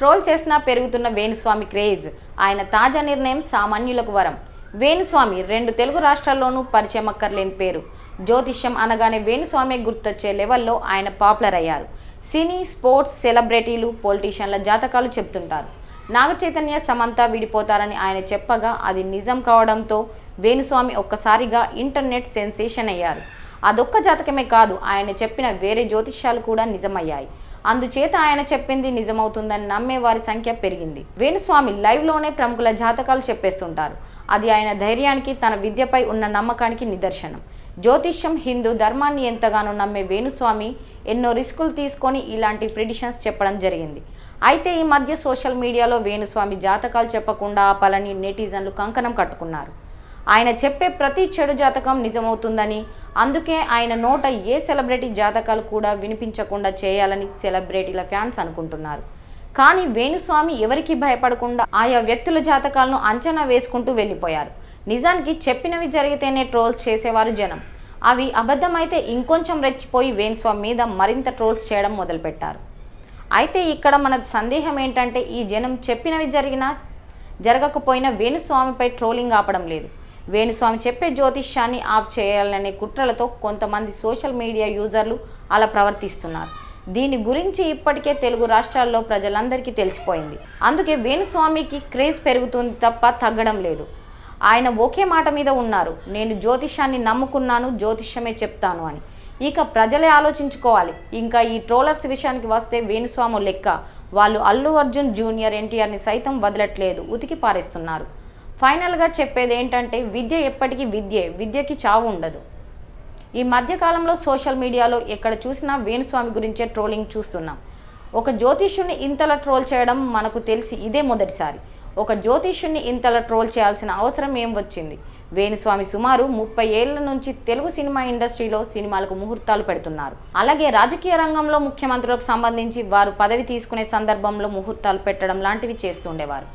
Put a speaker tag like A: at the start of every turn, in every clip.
A: Troll చేసినా పెరుగుతున్న Venu Swamy craze. ఆయన తాజా నిర్ణయం సామాన్యులకు వరం. వేణుస్వామి రెండు తెలుగు రాష్ట్రాల్లోనూ పరిచయం అక్కర్లేని పేరు. జ్యోతిష్యం అనగానే వేణుస్వామి గుర్తొచ్చే లెవెల్లో ఆయన పాపులర్ అయ్యారు. సినీ స్పోర్ట్స్ సెలబ్రిటీలు పొలిటీషియన్ల జాతకాలు చెప్తుంటారు. నాగ చైతన్య సమంత విడిపోతారని ఆయన చెప్పగా అది నిజం కావడంతో వేణుస్వామి ఒక్కసారిగా ఇంటర్నెట్ సెన్సేషన్ అయ్యారు. అదొక్క జాతకమే కాదు ఆయన చెప్పిన వేరే జ్యోతిష్యాలు కూడా నిజమయ్యాయి. అందుచేత ఆయన చెప్పింది నిజమవుతుందని నమ్మే వారి సంఖ్య పెరిగింది. వేణుస్వామి లైవ్లోనే ప్రముఖుల జాతకాలు చెప్పేస్తుంటారు. అది ఆయన ధైర్యానికి తన విద్యపై ఉన్న నమ్మకానికి నిదర్శనం. జ్యోతిష్యం హిందూ ధర్మాన్ని ఎంతగానో నమ్మే వేణుస్వామి ఎన్నో రిస్కులు తీసుకొని ఇలాంటి ప్రిడిషన్స్ చెప్పడం జరిగింది. అయితే ఈ మధ్య సోషల్ మీడియాలో వేణుస్వామి జాతకాలు చెప్పకుండా ఆపాలని నెటిజన్లు కంకణం కట్టుకున్నారు. ఆయన చెప్పే ప్రతి చెడు జాతకం నిజమవుతుందని. అందుకే ఆయన నోట ఏ సెలబ్రిటీ జాతకాలు కూడా వినిపించకుండా చేయాలని సెలబ్రిటీల ఫ్యాన్స్ అనుకుంటున్నారు. కానీ వేణుస్వామి ఎవరికి భయపడకుండా ఆయా వ్యక్తుల జాతకాలను అంచనా వేసుకుంటూ వెళ్ళిపోయారు. నిజానికి చెప్పినవి జరిగితేనే ట్రోల్స్ చేసేవారు జనం. అవి అబద్ధమైతే ఇంకొంచెం రెచ్చిపోయి వేణుస్వామి మీద మరింత ట్రోల్స్ చేయడం మొదలుపెట్టారు. అయితే ఇక్కడ మన సందేహం ఏంటంటే ఈ జనం చెప్పినవి జరిగినా జరగకపోయినా వేణుస్వామిపై ట్రోలింగ్ ఆపడం లేదు. వేణుస్వామి చెప్పే జ్యోతిష్యాన్ని ఆప్ చేయాలనే కుట్రలతో కొంతమంది సోషల్ మీడియా యూజర్లు అలా ప్రవర్తిస్తున్నారు. దీని గురించి ఇప్పటికే తెలుగు రాష్ట్రాల్లో ప్రజలందరికీ తెలిసిపోయింది. అందుకే వేణుస్వామికి క్రేజ్ పెరుగుతుంది తప్ప తగ్గడం లేదు. ఆయన ఒకే మాట మీద ఉన్నారు. నేను జ్యోతిష్యాన్ని నమ్ముకున్నాను జ్యోతిష్యమే చెప్తాను అని. ఇక ప్రజలే ఆలోచించుకోవాలి. ఇంకా ఈ ట్రోలర్స్ విషయానికి వస్తే వేణుస్వామి లెక్క. వాళ్ళు అల్లు అర్జున్ జూనియర్ ఎన్టీఆర్ని సైతం వదలట్లేదు ఉతికి పారేస్తున్నారు. ఫైనల్గా చెప్పేది ఏంటంటే విద్య ఎప్పటికీ విద్యే విద్యకి చావు ఉండదు. ఈ మధ్యకాలంలో సోషల్ మీడియాలో ఎక్కడ చూసినా వేణుస్వామి గురించే ట్రోలింగ్ చూస్తున్నాం. ఒక జ్యోతిష్యుని ఇంతలా ట్రోల్ చేయడం మనకు తెలిసి ఇదే మొదటిసారి. ఒక జ్యోతిష్యుని ఇంతలా ట్రోల్ చేయాల్సిన అవసరం ఏం వచ్చింది? వేణుస్వామి సుమారు ముప్పై ఏళ్ళ నుంచి తెలుగు సినిమా ఇండస్ట్రీలో సినిమాలకు ముహూర్తాలు పెడుతున్నారు. అలాగే రాజకీయ రంగంలో ముఖ్యమంత్రులకు సంబంధించి వారు పదవి తీసుకునే సందర్భంలో ముహూర్తాలు పెట్టడం లాంటివి చేస్తుండేవారు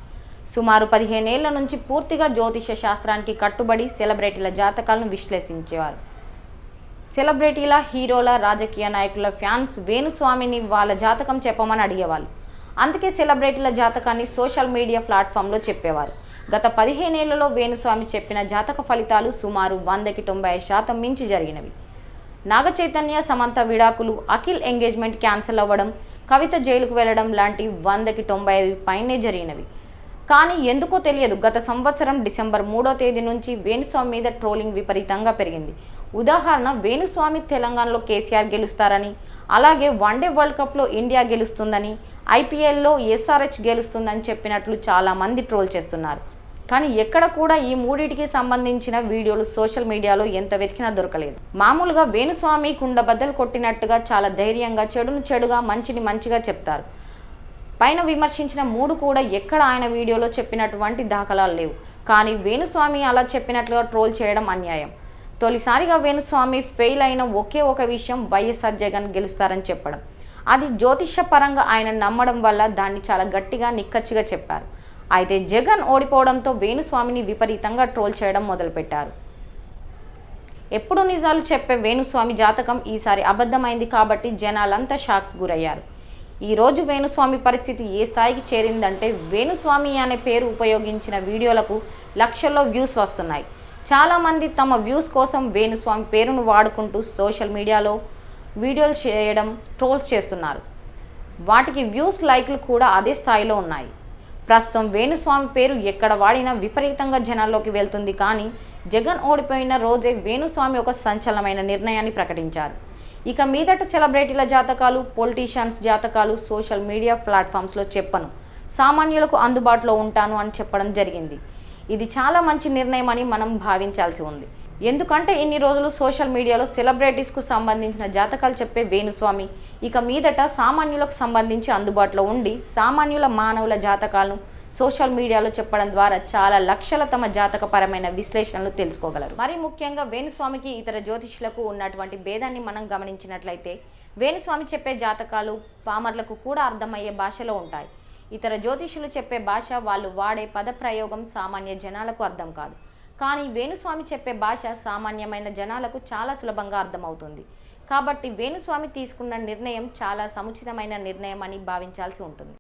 A: సుమారు పదిహేనేళ్ళ నుంచి పూర్తిగా జ్యోతిష శాస్త్రానికి కట్టుబడి సెలబ్రిటీల జాతకాలను విశ్లేషించేవారు. సెలబ్రిటీల హీరోల రాజకీయ నాయకుల ఫ్యాన్స్ వేణుస్వామిని వాళ్ళ జాతకం చెప్పమని అడిగేవాళ్ళు. అందుకే సెలబ్రిటీల జాతకాన్ని సోషల్ మీడియా ప్లాట్ఫామ్లో చెప్పేవారు. గత పదిహేనేళ్ళలో వేణుస్వామి చెప్పిన జాతక ఫలితాలు సుమారు వందకి తొంభై శాతం మించి జరిగినవి. నాగ చైతన్య సమంత విడాకులు అఖిల్ ఎంగేజ్మెంట్ క్యాన్సిల్ అవ్వడం కవిత జైలుకు వెళ్ళడం లాంటి వందకి తొంభై ఐదు పైనే జరిగినవి. కానీ ఎందుకో తెలియదు. గత సంవత్సరం డిసెంబర్ మూడో తేదీ నుంచి వేణుస్వామి మీద ట్రోలింగ్ విపరీతంగా పెరిగింది. ఉదాహరణ వేణుస్వామి తెలంగాణలో కేసీఆర్ గెలుస్తారని అలాగే వన్డే వరల్డ్ కప్లో ఇండియా గెలుస్తుందని ఐపీఎల్లో ఎస్ఆర్హెచ్ గెలుస్తుందని చెప్పినట్లు చాలామంది ట్రోల్ చేస్తున్నారు. కానీ ఎక్కడ కూడా ఈ మూడిటికి సంబంధించిన వీడియోలు సోషల్ మీడియాలో ఎంత వెతికినా దొరకలేదు. మామూలుగా వేణుస్వామి కుండబద్దలు కొట్టినట్టుగా చాలా ధైర్యంగా చెడును చెడుగా మంచిని మంచిగా చెప్తారు. పైన విమర్శించిన మూడు కూడా ఎక్కడ ఆయన వీడియోలో చెప్పినటువంటి దాఖలాలు లేవు. కానీ వేణుస్వామి అలా చెప్పినట్లుగా ట్రోల్ చేయడం అన్యాయం. తొలిసారిగా వేణుస్వామి ఫెయిల్ అయిన ఒకే ఒక విషయం వైఎస్ఆర్ జగన్ గెలుస్తారని చెప్పడం. అది జ్యోతిష పరంగా ఆయన నమ్మడం వల్ల దాన్ని చాలా గట్టిగా నిక్కచ్చిగా చెప్పారు. అయితే జగన్ ఓడిపోవడంతో వేణుస్వామిని విపరీతంగా ట్రోల్ చేయడం మొదలుపెట్టారు. ఎప్పుడు నిజాలు చెప్పే వేణుస్వామి జాతకం ఈసారి అబద్ధమైంది కాబట్టి జనాలంతా షాక్ గురయ్యారు. ఈ రోజు వేణుస్వామి పరిస్థితి ఏ స్థాయికి చేరిందంటే వేణుస్వామి అనే పేరు ఉపయోగించిన వీడియోలకు లక్షల్లో వ్యూస్ వస్తున్నాయి. చాలామంది తమ వ్యూస్ కోసం వేణుస్వామి పేరును వాడుకుంటూ సోషల్ మీడియాలో వీడియోలు చేయడం ట్రోల్స్ చేస్తున్నారు. వాటికి వ్యూస్ లైక్లు కూడా అదే స్థాయిలో ఉన్నాయి. ప్రస్తుతం వేణుస్వామి పేరు ఎక్కడ వాడినా విపరీతంగా జనాల్లోకి వెళ్తుంది కానీ జగన్ ఓడిపోయిన రోజే వేణుస్వామి ఒక సంచలనమైన నిర్ణయాన్ని ప్రకటించారు. ఇక మీదట సెలబ్రిటీల జాతకాలు పొలిటీషియన్స్ జాతకాలు సోషల్ మీడియా ప్లాట్ఫామ్స్లో చెప్పను. సామాన్యులకు అందుబాటులో ఉంటాను అని చెప్పడం జరిగింది. ఇది చాలా మంచి నిర్ణయం అని మనం భావించాల్సి ఉంది. ఎందుకంటే ఇన్ని రోజులు సోషల్ మీడియాలో సెలబ్రిటీస్కు సంబంధించిన జాతకాలు చెప్పే వేణుస్వామి ఇక మీదట సామాన్యులకు సంబంధించి అందుబాటులో ఉండి సామాన్యుల మానవుల జాతకాలను సోషల్ మీడియాలో చెప్పడం ద్వారా చాలా లక్షల తమ జాతకపరమైన విశ్లేషణలు తెలుసుకోగలరు. మరి ముఖ్యంగా వేణుస్వామికి ఇతర జ్యోతిష్యులకు ఉన్నటువంటి భేదాన్ని మనం గమనించినట్లయితే వేణుస్వామి చెప్పే జాతకాలు పామర్లకు కూడా అర్థమయ్యే భాషలో ఉంటాయి. ఇతర జ్యోతిష్యులు చెప్పే భాష వాళ్ళు వాడే పదప్రయోగం సామాన్య జనాలకు అర్థం కాదు. కానీ వేణుస్వామి చెప్పే భాష సామాన్యమైన జనాలకు చాలా సులభంగా అర్థమవుతుంది. కాబట్టి వేణుస్వామి తీసుకున్న నిర్ణయం చాలా సముచితమైన నిర్ణయం అని భావించాల్సి ఉంటుంది.